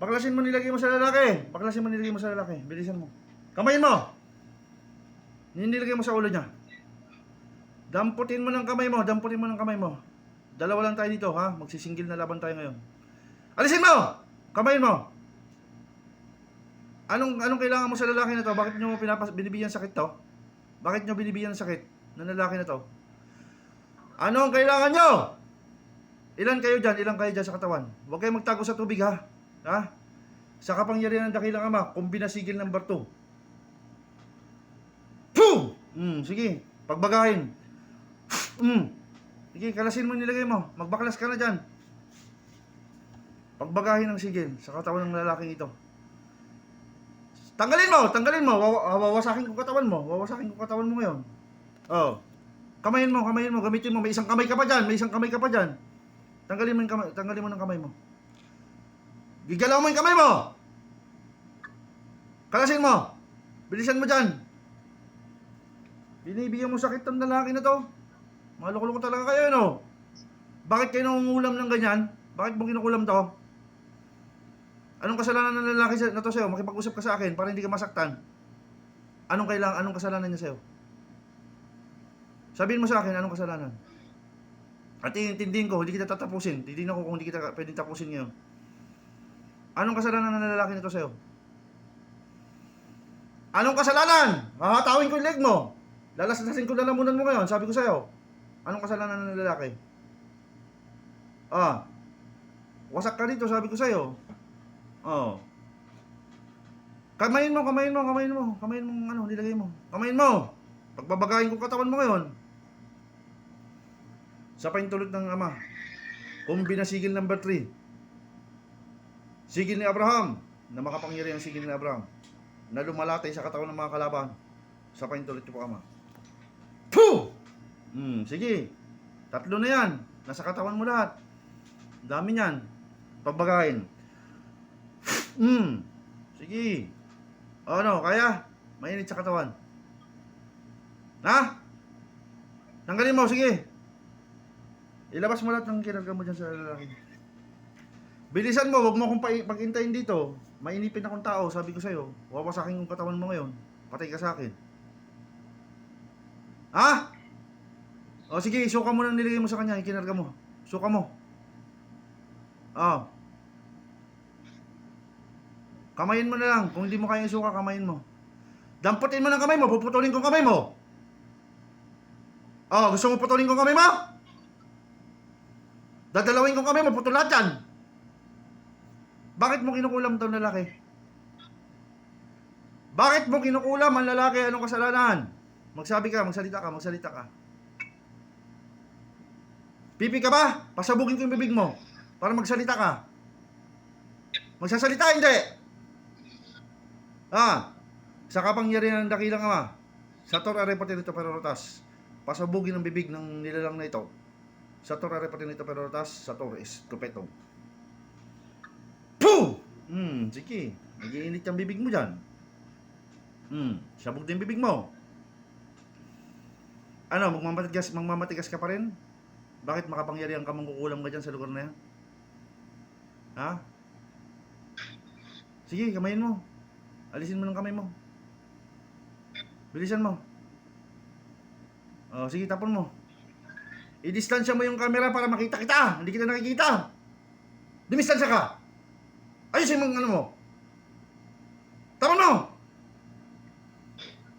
Baklasin mo nilagay mo sa lalaki. Baklasin mo nilagay mo sa lalaki. Bilisan mo. Kamayin mo. Nilagay mo sa ulo niya. Damputin mo ng kamay mo. Damputin mo ng kamay mo. Dalawa lang tayo dito, ha? Magsisingil na laban tayo ngayon. Alisin mo! Kamayin mo! Anong anong kailangan mo sa lalaki na to? Bakit nyo pinapas binibigyan sakit to? Bakit nyo binibigyan sakit ng lalaki na to? Ano ang kailangan nyo? Ilan kayo dyan? Ilan kayo dyan sa katawan? Huwag kayong magtago sa tubig ha? Ha? Sa kapangyarihan ng dakilang ama, kumbinasigil number 2. Boom! Hmm, sige. Pagbagahin. Hmm. Sige, kalasin mo nilagay mo. Magbaklas ka na dyan. Pagbagahin ng sigil sa katawan ng lalaking ito. Tanggalin mo, tanggalin mo. Wawa- Wawasakin ko katawan mo. Wawasakin ko katawan mo ngayon. Oh. Kamayin mo, kamayin mo, gamitin mo. May isang kamay ka pa dyan, may isang kamay ka pa dyan. Tanggalin mo yung kamay, tanggalin mo ng kamay mo. Gigalaw mo yung kamay mo. Kalasin mo. Bilisan mo dyan. Binibigyan mo sakit ng lalaki na to. Mga loko-loko talaga kayo, no? Bakit kayo nangungulam ng ganyan? Bakit mo kinukulam to? Anong kasalanan ng lalaki na to sa'yo? Makipag-usap ka sa akin para hindi ka masaktan. Anong kailangan, anong kasalanan niya sa'yo? Sabihin mo sa akin, anong kasalanan? At iintindihin ko, hindi kita tatapusin. Titignan ko kung hindi kita pwedeng tapusin ngayon. Anong kasalanan ng lalaki nito sa'yo? Anong kasalanan? Hahatawin ko yung leg mo. Lalasasin ko lalamunan mo ngayon, sabi ko sa'yo. Anong kasalanan ng lalaki? Ah. Wasak ka dito, sabi ko sa'yo. Oh. Kamayin mo, kamayin mo, kamayin mo. Kamayin mo, ano, nilagay mo. Kamayin mo. Pagbabagayin ko katawan mo ngayon. Sa paintulot ng ama. Kumbina sigil number 3. Sigil ni Abraham. Na makapangyari ang sigil ni Abraham. Na lumalatay sa katawan ng mga kalaban. Sa paintulot ko po ama. Puh! Hmm, sige. Tatlo na yan. Nasa katawan mo lahat. Dami niyan. Pagbagayin. Hmm. Sige. Ano, kaya? Mainit sa katawan. Ha? Tanggalin mo, sige. Ilabas mo lahat ng kinarga mo dyan sa lalaki. Bilisan mo, wag mo akong pa- pag-intayin dito. Mainipin akong tao, sabi ko sa'yo. Wawasakin yung katawan mo ngayon. Patay ka sa akin. Ha? O sige, suka mo nang nilagay mo sa kanya, yung kinarga mo. Suka mo. Ah. Kamayin mo na lang. Kung hindi mo kaya suka, kamayin mo. Damputin mo ng kamay mo, puputulin ko ang kamay mo. Oh, gusto mo putulin ko ang kamay mo? Dadalawin ko ang kamay mo, putol lahat. Bakit mo kinukulam daw lalaki? Bakit mo kinukulam ang lalaki? Anong kasalanan? Magsabi ka, magsalita ka, magsalita ka. Pipi ka ba? Pasabugin ko yung bibig mo para magsalita ka. Magsasalita, hindi. Ah, sa kapangyarihan ng dakilang ama, sa Torah reportin nito perotas, pasabugin ang bibig ng nilalang na ito. Sa Torah reportin nito perotas, sa Torah is kupetong. Hmm, sige. Nagiinit yung bibig mo dyan. Hmm, sabog din bibig mo. Ano, magmamatigas, magmamatigas ka pa rin? Bakit makapangyarihan ka mangkukulam ka dyan sa lugar na yan? Ha? Sige, kamayin mo. Alisin mo ng kamay mo. Bilisan mo. Oh, sige, tapon mo. I-distansya mo yung camera para makita kita. Hindi kita nakikita. Dumistansya ka. Ayusin mo ano mo. Tapon mo.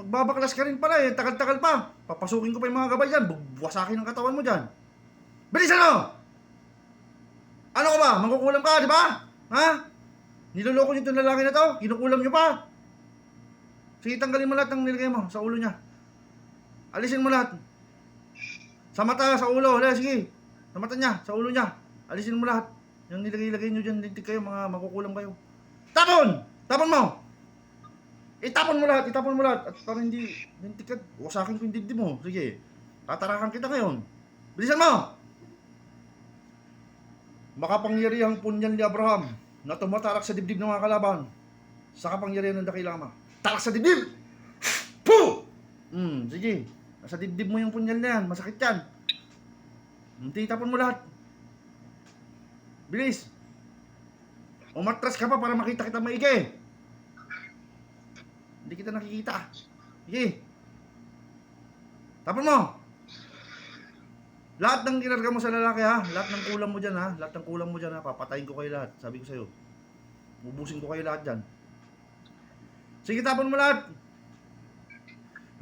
Magbabaklas ka rin pala eh. Tagal-tagal pa. Papasukin ko pa yung mga gabay dyan. Buwasakin ang katawan mo dyan. Bilisan mo! Ano ka ba? Mangkukulam ka, di ba? Ha? Niloloko niyo itong lalaki na to? Kinukulam niyo pa? Sige, tanggalin mo lahat ng nilagay mo sa ulo niya. Alisin mo lahat. Sa mata, sa ulo. Wala, sige. Sa mata niya, sa ulo niya. Alisin mo lahat. Yung nilagay-lagay niyo dyan, lintik kayo, mga makukulam kayo. Tapon! Tapon mo! Itapon mo lahat, itapon mo lahat. At parang hindi, lintik ka. Wasakin ko yung dibdib mo. Sige. Tatarakan kita ngayon. Bilisan mo! Makapangyarihang punyan ni Abraham na tumatarak sa dibdib ng mga kalaban sa kapangyarihan ng dakilang ama. Tarak sa dibdib! Puh! Hmm, sige. Nasa dibdib mo yung punyal na yan. Masakit yan. Hindi, tapon mo lahat. Bilis. Umatras ka pa para makita kita maigi. Hindi kita nakikita. Sige. Tapon mo. Lahat ng ginarga mo sa lalaki ha, lahat ng kulang mo dyan ha, lahat ng kulang mo dyan ha, papatayin ko kayo lahat. Sabi ko sa'yo. Bubusin ko kayo lahat dyan. Sige, tapon mo lahat.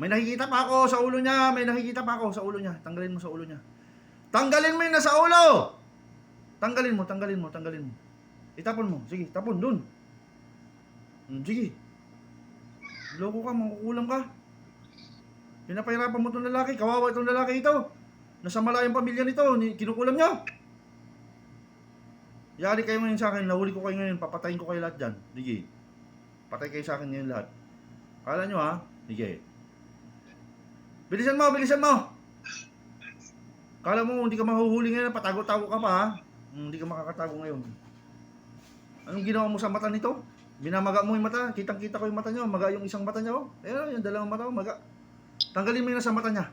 May nakikita pa ako sa ulo niya, may nakikita pa ako sa ulo niya. Tanggalin mo sa ulo niya. Tanggalin mo yung nasa ulo! Tanggalin mo, tanggalin mo, tanggalin mo. Itapon mo. Sige, tapon dun. Hmm, sige. Loko ka, makukulam ka. Pinapahirapan mo itong lalaki. Kawawa itong lalaki ito. Nasa malayang pamilya nito. ni- Kinukulam niyo. Yari kayo ngayon sa akin. Nahuli ko kayo ngayon. Papatayin ko kayo lahat dyan. Sige. Patay kayo sa akin ngayon lahat. Kala nyo ha? Sige. Bilisan mo, bilisan mo! Kala mo hindi ka mahuhuli ngayon. Patago-tago ka pa ha? Hindi ka makakatago ngayon. Anong ginawa mo sa mata nito? Minamaga mo yung mata. Kitang-kita ko yung mata niyo. Maga yung isang mata niya. Oh. Ayun, yung dalawang mata. Oh, maga. Tanggalin mo yung nasa mata niya.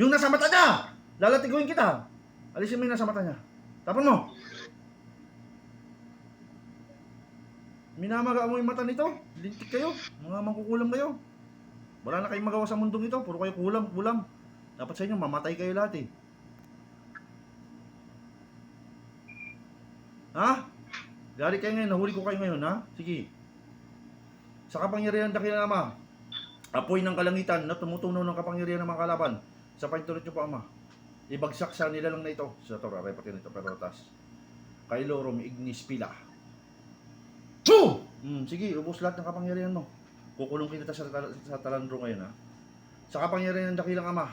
Yung nasa mata niya! Lalatiguin kita. Alisin mo yung nasa mata niya. Tapon mo. Minamaga mo yung mata nito. Lintik kayo. Mga mangkukulam kayo. Wala na kayong magawa sa mundong ito. Puro kayo kulam, kulam. Dapat sa inyo, mamatay kayo lahat eh. Ha? Dari kayo ngayon, nahuli ko kayo ngayon, ha? Sige. Sa kapangyarihan ng dakilang ama, apoy ng kalangitan na tumutunaw ng kapangyarihan ng mga kalaban, sa paintulot nyo po, ama. Ibagsak sa nilalang na ito, sa Torah, repati nito, pero tas. Kay Lorom, Ignis Pila. Choo! Hmm, sige, ubos lahat ng kapangyarihan mo. Kukulong kita sa, sa talandro ngayon, ha? Sa kapangyarihan ng dakilang ama,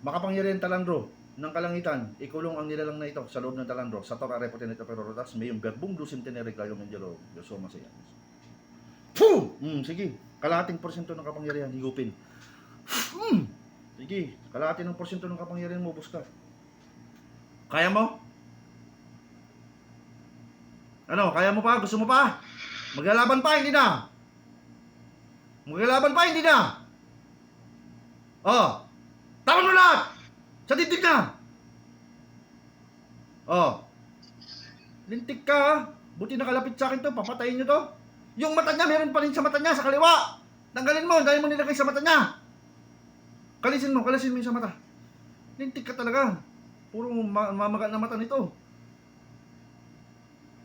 makapangyarihan talandro, ng kalangitan, ikulong ang nilalang na ito sa loob ng talandro, sa Torah repotin ito pero rotas, may yung verbum lucentenere kayo ng Diyalo, Diyoso masaya. Puh! Mm, sige, kalahating porsyento ng kapangyarihan, higupin. Mm, sige, kalahati ng porsyento ng kapangyarihan mo, bus ka. Kaya mo? Ano, kaya mo pa? Gusto mo pa? Maglalaban pa, hindi na. Maglalaban pa, hindi na. Oh, tawan mo lahat! Sa dibdib na! Oh. Lintik ka ha? Buti nakalapit sa akin to, papatayin nyo to. Yung mata niya, meron pa rin sa mata niya, sa kaliwa. Tanggalin mo, dahil mo nilagay sa mata niya. Kalisin mo, kalisin mo yung sa mata. Lintik ka talaga. Puro ma- mamaga na mata nito.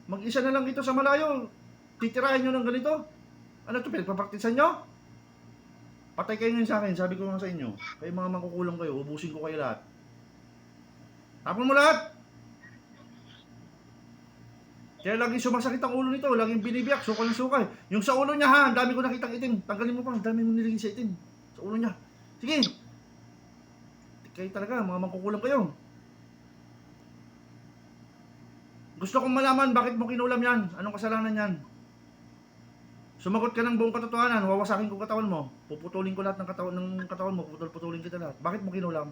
Mag-isa na lang ito sa malayo. Titirahin nyo ng ganito. Ano to, pinagpapraktisan nyo? Patay kayo ngayon sa akin, sabi ko nga sa inyo. Kayo mga makukulang kayo, ubusin ko kayo lahat. Tapon mo lahat! Kaya laging sumasakit ang ulo nito, laging binibiyak, sukal ng sukal. Yung sa ulo niya ha, ang dami ko nakitang itim. Tanggalin mo pa, ang dami mo nilagay sa itim. Sa ulo niya. Sige! Kayo talaga, mga makukulang kayo. Gusto kong malaman bakit mo kinulam yan. Anong kasalanan yan? Sumagot ka ng buong katotohanan, wawasakin ko katawan mo. Puputulin ko lahat ng katawan ng katawan mo, puputol-putulin kita lahat. Bakit mo kinulam?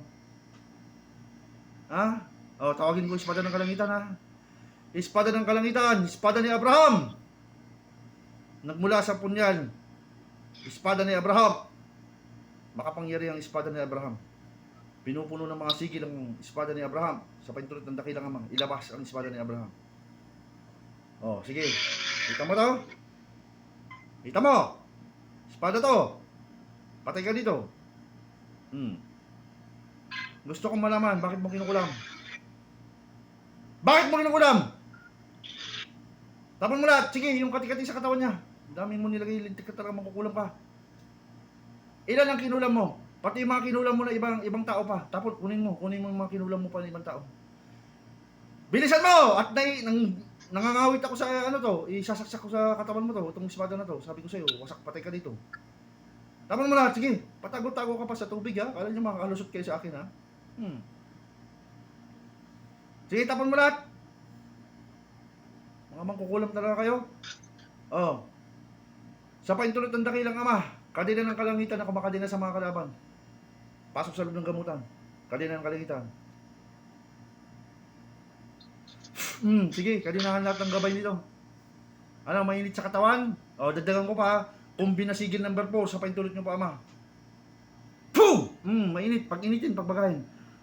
Ha? O, tawagin ko espada ng kalangitan ha. Espada ng kalangitan, espada ni Abraham. Nagmula sa punyal. Espada ni Abraham. Makapangyari ang espada ni Abraham. Pinupuno ng mga sigil ang espada ni Abraham. Sa pintulot ng dakilang amang, ilabas ang espada ni Abraham. Oh, sige. Kita mo to? Kita mo! Espada to! Patay ka dito. Hmm. Gusto kong malaman, bakit mo kinukulam? Bakit mo kinukulam? Tapon mo lahat. Sige, yung kati-kati sa katawan niya. Dami mo nilagay, lintik ka talaga makukulam pa. Ilan ang kinulam mo? Pati yung mga kinulam mo na ibang ibang tao pa. Tapos kunin mo, kunin mo yung mga kinulam mo pa ng ibang tao. Bilisan mo! At nai, nang, nangangawit ako sa ano to, isasaksak ko sa katawan mo to, itong espada na to. Sabi ko sa'yo, wasak patay ka dito. Tapon mo lahat, sige. Patago-tago ka pa sa tubig ha. Kala nyo makakalusot kayo sa akin ha. Hmm. Sige, tapon mo lahat. Mga mangkukulam talaga kayo. Oh. Sa paintulot ng dakilang ama, kadina ng kalangitan na kumakadina sa mga kalaban. Pasok sa loob ng gamutan. Kadina ng kalangitan. Hmm, sige, kadinahan lahat ng gabay nito. Ano, mainit sa katawan? O, dagdagan ko pa, kumbi na sigil number 4 sa paintulot nyo pa ama. Puh! Hmm, mainit. Pag initin, pagbagahin.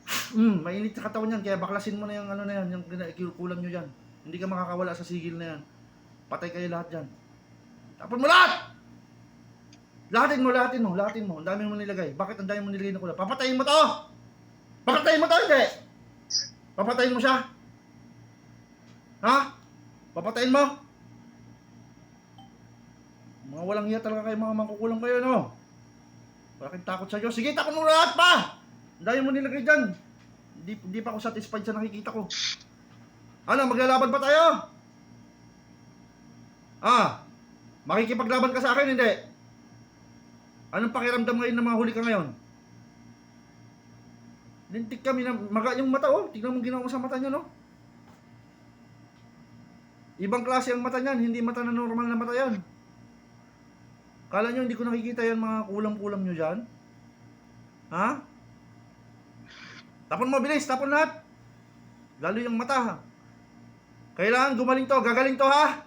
Hmm, mainit sa katawan yan, kaya baklasin mo na yung ano na yan, yung kina- kulam nyo dyan. Hindi ka makakawala sa sigil na yan. Patay kayo lahat dyan. Tapon mo lahat! Lahatin mo, lahatin mo, lahatin mo. Ang dami mo nilagay. Bakit ang dami mo nilagay na kulay? Papatayin mo to! Papatayin mo to, hindi! Papatayin mo siya? Ha? Papatayin mo? Mga walang iya talaga kayo, mga mangkukulang kayo, no? Kang takot sa Diyos. Sige, takot mo lahat pa! Dami mo nilagay dyan. Hindi, hindi pa ako satisfied sa nakikita ko. Ano, maglalaban pa tayo? Ah, makikipaglaban ka sa akin, hindi? Anong pakiramdam ngayon na mahuli ka ngayon? Lintik kami na maga yung mata, oh. Tignan mo ginawa mo sa mata niya, no? Ibang klase ang mata niyan, hindi mata na normal na mata yan. Kala nyo hindi ko nakikita yan mga kulam-kulam nyo dyan? Ha? Tapon mo, bilis, tapon lahat. Lalo yung mata, ha? Kailangan gumaling to, gagaling to, ha?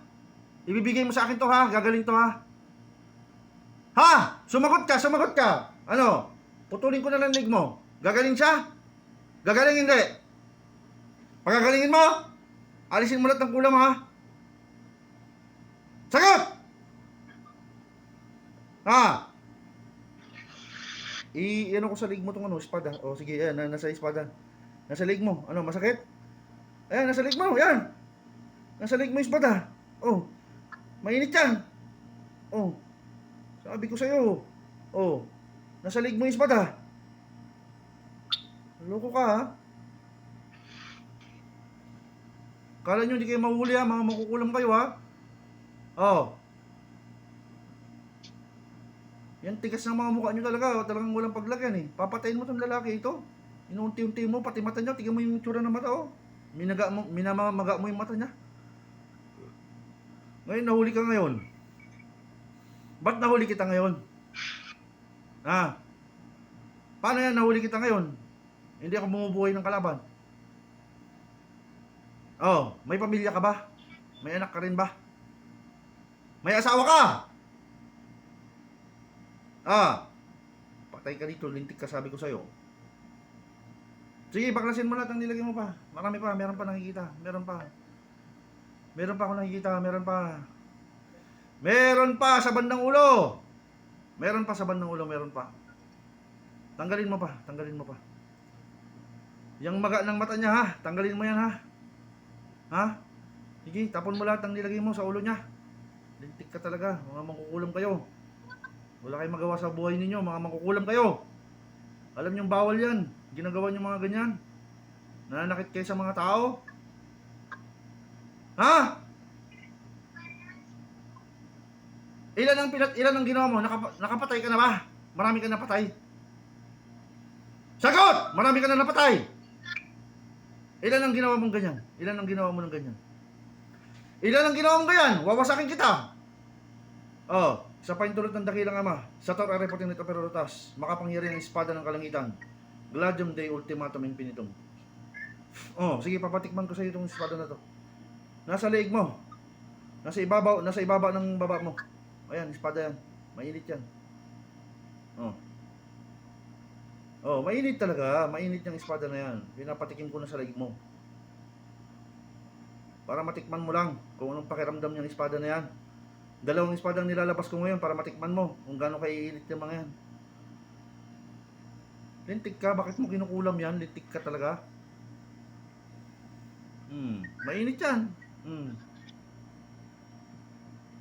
Ibibigay mo sa akin to, ha? Gagaling to, ha? Ha? Sumagot ka, sumagot ka. Ano? Putulin ko na lang leg mo. Gagaling siya? Gagaling hindi? Pagagalingin mo? Alisin mo lahat ng kulam, ha? Sagot! Ha? I, ano ko sa leg mo tong ano, espada. O sige, yan, na, nasa espada. Nasa leg mo. Ano, masakit? Ayan, nasa leg mo, yan. Nasa leg mo espada. Oh, mainit yan. Oh, sabi ko sa'yo. Oh, nasa leg mo espada. Loko ka, ha? Kala nyo hindi kayo mahuli, ha? Mga makukulam kayo, ha? Oh. Yan tigas ng mga mukha nyo talaga. Talagang walang paglagyan eh. Papatayin mo tong lalaki ito. Inuunti-unti mo, pati mata niya. Tingnan mo yung tsura ng mata oh. Minaga mo, minamamaga mo yung mata niya. Ngayon nahuli ka ngayon. Ba't nahuli kita ngayon? Ah. Paano yan nahuli kita ngayon? Hindi ako bumubuhay ng kalaban. Oh, may pamilya ka ba? May anak ka rin ba? May asawa ka! Ah! Patay ka dito, lintik ka sabi ko sa'yo. Sige, baklasin mo lahat ang nilagay mo pa. Marami pa, meron pa nakikita. Meron pa. Meron pa ako nakikita, meron pa. Meron pa sa bandang ulo! Meron pa sa bandang ulo, meron pa. Tanggalin mo pa, tanggalin mo pa. Yang maga ng mata niya ha, tanggalin mo yan ha. Ha? Sige, tapon mo lahat ang nilagay mo sa ulo niya. Lintik ka talaga, mga mangkukulam kayo. Wala kayong magawa sa buhay ninyo, mga mangkukulam kayo. Alam niyong bawal yan. Ginagawa niyo mga ganyan. Nananakit kayo sa mga tao. Ha? Ilan ang pinat ilan ang ginawa mo? Nakapa, nakapatay ka na ba? Marami ka na patay. Sagot! Marami ka na napatay. Ilan ang ginawa mong ganyan? Ilan ang ginawa mo ng ganyan? Ilan ang ginawa mong ganyan? Wawasakin kita. Oh, sa paintulot ng dakilang ama, sa tor arepotin nito perotas, makapangyarihan ang espada ng kalangitan, gladium dei ultimatum infinitum. Oh, sige, papatikman ko sa iyo itong espada na to. Nasa leeg mo. Nasa ibabaw, nasa ibaba ng baba mo. Ayan, espada yan. Mainit yan. Oh. Oh, mainit talaga. Mainit yung espada na yan. Pinapatikim ko na sa leeg mo. Para matikman mo lang kung anong pakiramdam yung espada na yan. Dalawang espada ang nilalabas ko ngayon para matikman mo kung gaano kaiinit yung mga yan. Lintik ka, bakit mo kinukulam yan? Lintik ka talaga. Hmm, mainit yan. Hmm.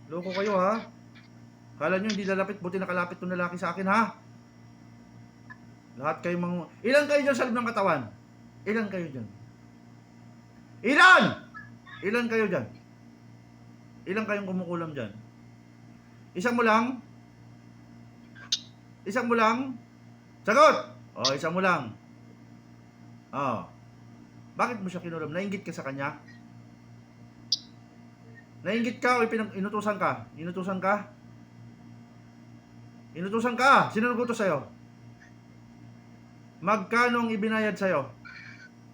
Loko kayo ha. Kala nyo hindi lalapit, buti nakalapit tong lalaki sa akin ha. Lahat kayo mga... Ilan kayo dyan sa loob ng katawan? Ilan kayo dyan? Ilan? Ilan kayo dyan? Ilan kayong kumukulam dyan? Isang mo lang? Isang mo lang? Sagot! O, oh, isang mo lang. Oh. Bakit mo siya kinulam? Nainggit ka sa kanya? Nainggit ka o ipinag inutusan ka? Inutusan ka? Inutusan ka? Sino nagutos sa'yo? Magkano ang ibinayad sa'yo?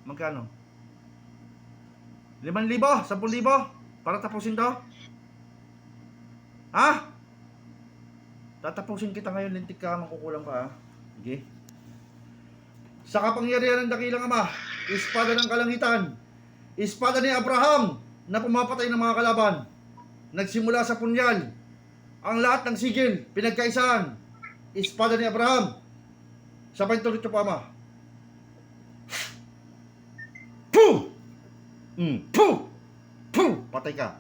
Magkano? 5,000? 10,000? Para tapusin to? Ha? Tatapusin kita ngayon, lintik ka, makukulang ka ha? Sige. Sa kapangyarihan ng dakilang ama, espada ng kalangitan, espada ni Abraham, na pumapatay ng mga kalaban. Nagsimula sa punyal. Ang lahat ng sigil, pinagkaisahan. Espada ni Abraham. Sabay tuloy ito pa, ama. Puh! Mm, puh! Puh! Patay ka.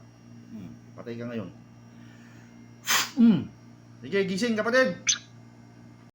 Mm, patay ka ngayon. Mm. Sige, gising kapatid.